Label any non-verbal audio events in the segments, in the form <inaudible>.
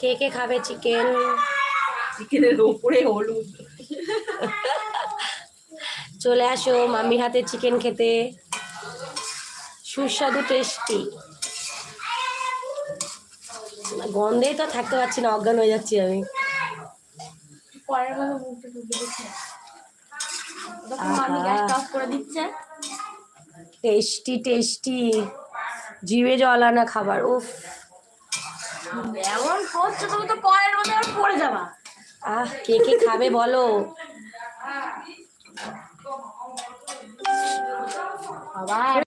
কে কে খাবে চিকেন চিকেনের উপরে হলুদ। চলে আসো মাম্মির হাতে চিকেন খেতে। সুস্বাদু টেস্টি গন্ধেই তো থাকতে পারছি না অজ্ঞান হয়ে যাচ্ছি আমি। টেস্টি টেস্টি জিভে জল আনা খাবার উফ। এমন করছ তুমি তো পরের মধ্যে আর পড়ে যাবা। আহ কে কে খাবে বলো? আবার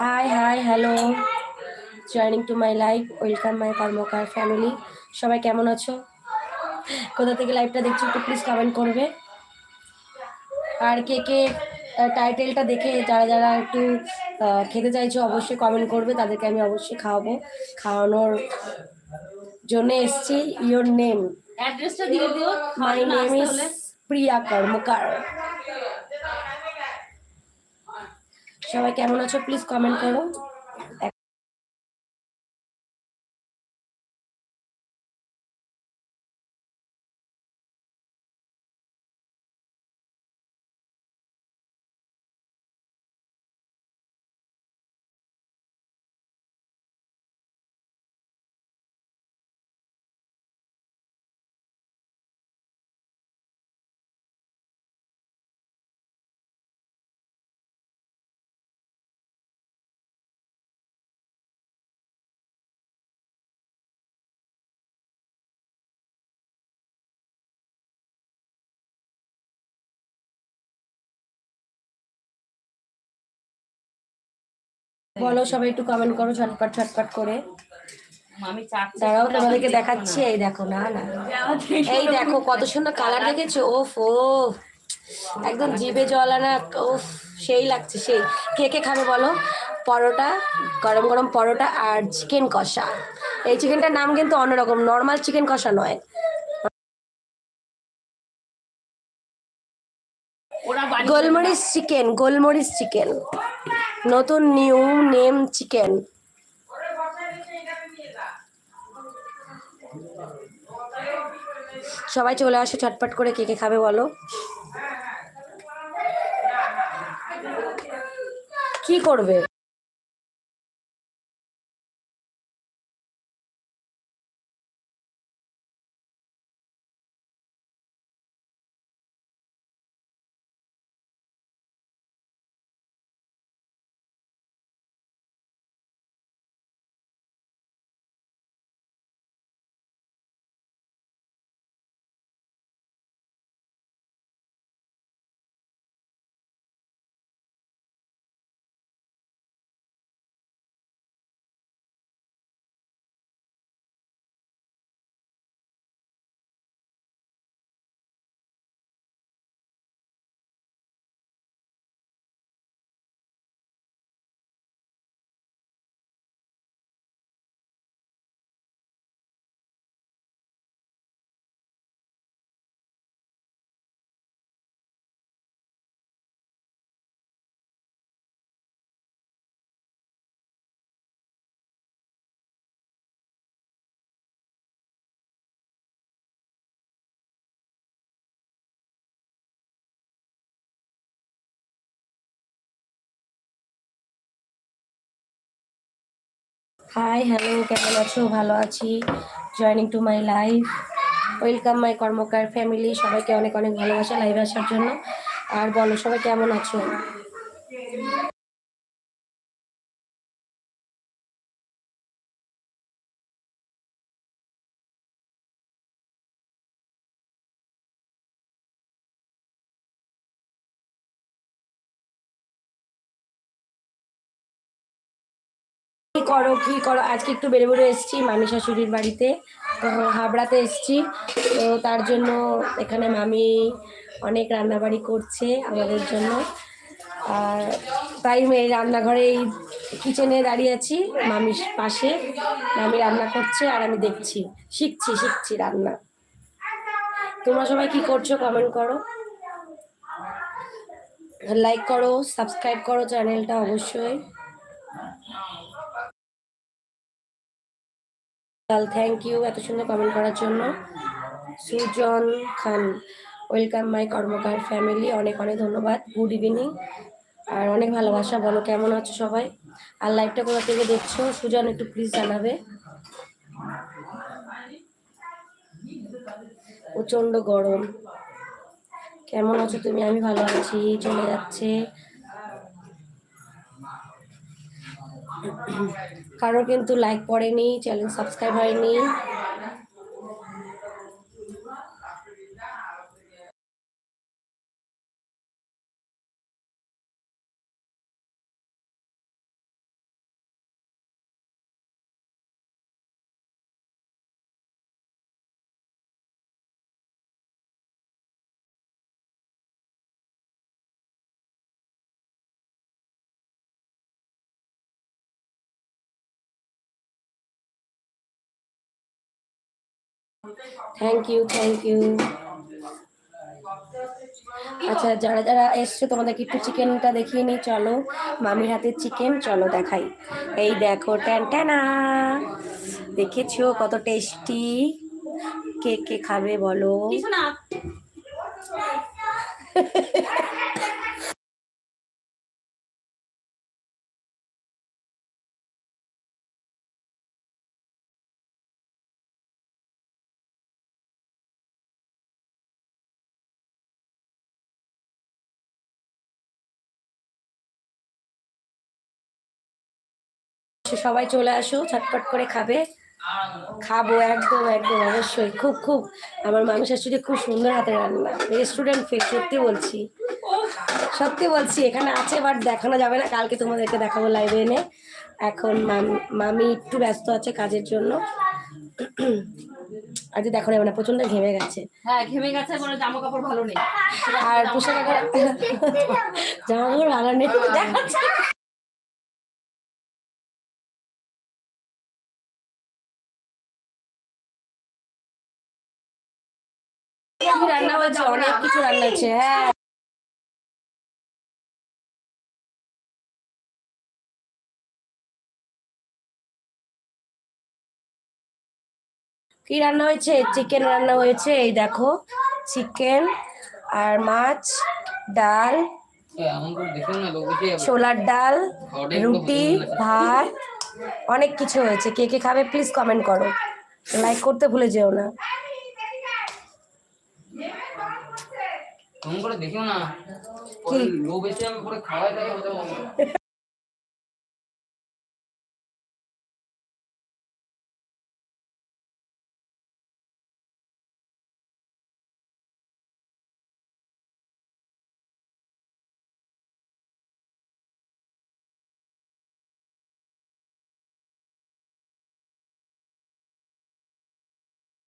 hi hi hello joining to my life welcome my Karmakar family সবাই কেমন আছো? কোথা থেকে লাইভটা দেখছ একটু প্লিজ কমেন্ট করবে। আর কে কে টাইটেলটা দেখে যারা যারা একটু খেতে চাইছো অবশ্যই কমেন্ট করবে তাদেরকে আমি অবশ্যই খাওয়াবো। খাওয়ানোর জন্য এসছি ইয়োর নেম অ্যাড্রেসটা দিয়ে দিও my name is Priya Karmakar সবাই কেমন আছো প্লিজ কমেন্ট করো। বলো সবাই একটু কমেন্ট করো ঝটপট ঝটপট করে। দাঁড়াও তোমাদেরকে দেখাচ্ছি এই দেখো না না। এই দেখো কত সুন্দর কালার দেখেছ? ওফ ও একদম জিভে জল আনা ওফ সেই লাগছে সেই। কে কে খাবে বলো? পরোটা গরম গরম পরোটা আর চিকেন কষা। এই চিকেনটার নাম কিন্তু অন্যরকম নর্মাল চিকেন কষা নয়। গোলমরিচ চিকেন গোলমরিচ চিকেন নতুন নিউ নেম চিকেন। সবাই চলে আসো চটপট করে কে কে খাবে বলো। কি করবে? হাই হ্যালো কেমন আছো? ভালো আছি। Joining to my life welcome my Karmakar family সবাইকে অনেক অনেক ভালোবাসা লাইভে আসার জন্য। আর বলো, সবাই কেমন আছো? করো, কি করো? আজকে একটু বেড়ে বেড়ে এসেছি, মামি শাশুড়ির বাড়িতে হাবড়াতে এসেছি। তো তার জন্য এখানে মামি অনেক রান্নাবাড়ি করছে আমাদের জন্য। আর তাই এই রান্নাঘরে এই কিচেনে দাঁড়িয়ে আছি, মামির পাশে। মামি রান্না করছে আর আমি দেখছি, শিখছি শিখছি রান্না। তোমরা সবাই কি করছ কমেন্ট করো। লাইক করো সাবস্ক্রাইব করো চ্যানেলটা অবশ্যই। থ্যাংক ইউ এত সুন্দর কমেন্ট করার জন্য। Sujan Khan welcome my Karmakar family অনেক অনেক ধন্যবাদ। গুড ইভিনিং আর অনেক ভালোবাসা, বলো কেমন আছো সবাই? আর লাইভটা কোথা থেকে দেখছ? সুজন একটু প্লিজ জানাবে। প্রচণ্ড গরম। কেমন আছো তুমি? আমি ভালো আছি, চলে যাচ্ছে। কারোর কিন্তু লাইক পড়েনি চ্যানেল সাবস্ক্রাইব হয়নি। থ্যাংক ইউ থ্যাংক ইউ আচ্ছা যারা যারা এসছো তোমাদেরকে একটু চিকেনটা দেখিয়ে নিই। চলো মামির হাতে চিকেন চলো দেখাই। এই দেখো ট্যান ট্যানা দেখেছ কত টেস্টি কে কে খাবে বলো? <laughs> সবাই চলে আসো ছটপট করে খাবে। খাব একদম একদম অবশ্যই। খুব খুব। আমার মামি শাশুড়ি খুব সুন্দর হাতে রান্না। রেস্টুরেন্ট ফেল সত্যি বলছি। সত্যি বলছি এখানে আছে বাট দেখানো যাবে না। কালকে তোমাদেরকে দেখাবো লাইভে এনে। এখন মাম- একটু ব্যস্ত আছে কাজের জন্য। আজকে দেখো না প্রচণ্ড ঘেমে গেছে। হ্যাঁ ঘেমে গেছে বলে জামা কাপড় ভালো নেই। আর পোশাক <laughs> জামা কাপড় ভালো নেই। <laughs> দেখাচ্ছে রান্না হয়েছে অনেক কিছু রান্না হয়েছে হ্যাঁ। কি রান্না হয়েছে? চিকেন রান্না হয়েছে, এই দেখো, চিকেন আর মাছ, ডাল, ছোলার ডাল, রুটি, ভাত, অনেক কিছু হয়েছে। কে কে খাবে প্লিজ কমেন্ট করো। লাইক করতে ভুলে যেও না। এমন করে দেখিও না। পরে খাওয়াই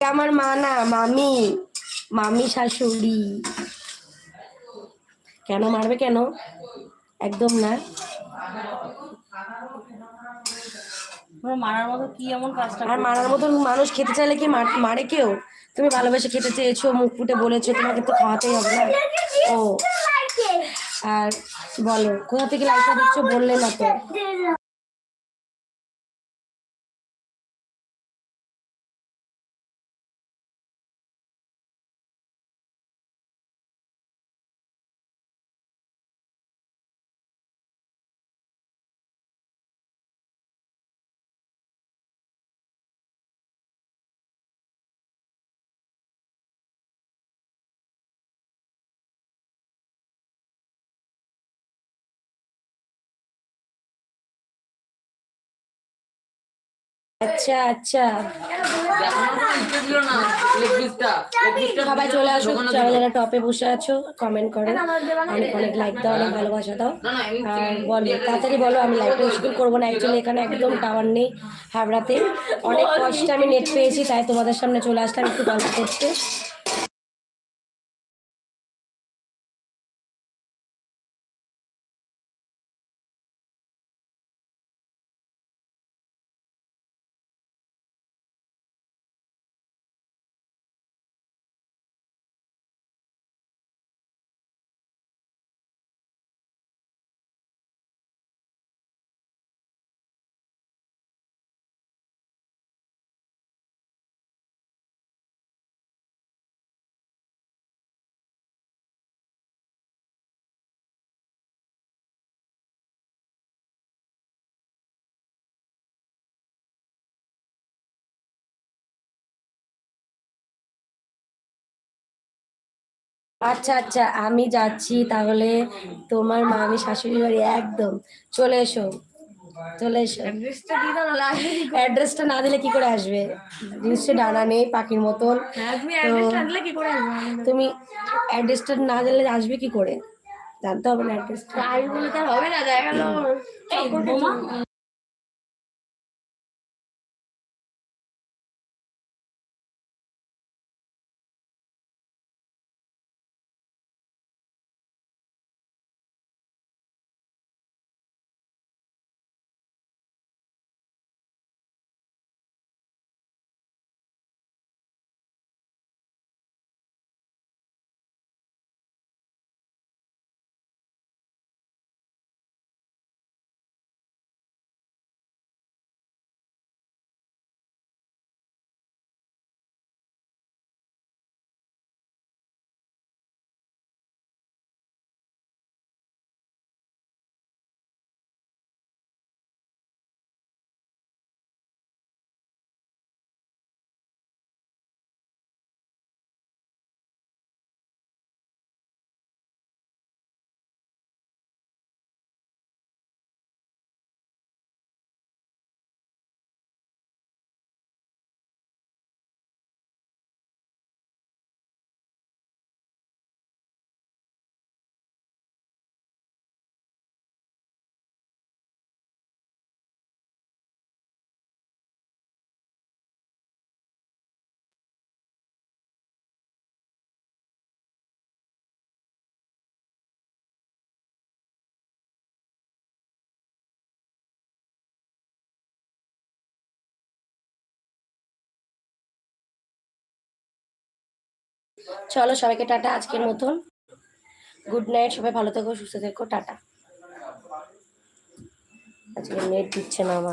আমার মা না মামি মামি শাশুড়ি। কেন মারবে কেন? একদম না। মারার মতো কি এমন কাজটা আর মারার মতন মানুষ খেতে চাইলে কি মার- মারে কেউ? তুমি ভালোবেসে খেতে চেয়েছো মুখ ফুটে বলেছ তোমাকে তো খাওয়াতেই হবে না? ও। আর বলো কোথা থেকে লাইফটা দিচ্ছ বললে না তো? আচ্ছা আচ্ছা। সবাই চলে আসো যারা যারা টপে বসে আছো কমেন্ট করো। অনেক অনেক লাইক দাও অনেক ভালোবাসা দাও। না না আর বলো তাড়াতাড়ি বলো আমি লাইভটা স্কুল করব না। অ্যাকচুয়ালি এখানে একদম টাওয়ার নেই হাবড়াতে অনেক কষ্টে আমি নেট পেয়েছি তাই তোমাদের সামনে চলে আসলাম একটু গল্প করতে। আচ্ছা আচ্ছা আমি যাচ্ছি তাহলে তোমার মা আমি শাশুড়ি বাড়ি একদম। চলে এসো চলে এসো। অ্যাড্রেসটা না দিলে কি করে আসবে? নিশ্চয়ই ডানা নেই পাখির মতন। হ্যাঁ তুমি অ্যাড্রেসটা না দিলে আসবে? কি করে? জানতে হবে না অ্যাড্রেসটা হবে না চলো সবাইকে টাটা আজকের মতন। গুড নাইট সবাই ভালো থেকো, সুস্থ থেকো, টাটা। আজকে নেট দিচ্ছে না আমার।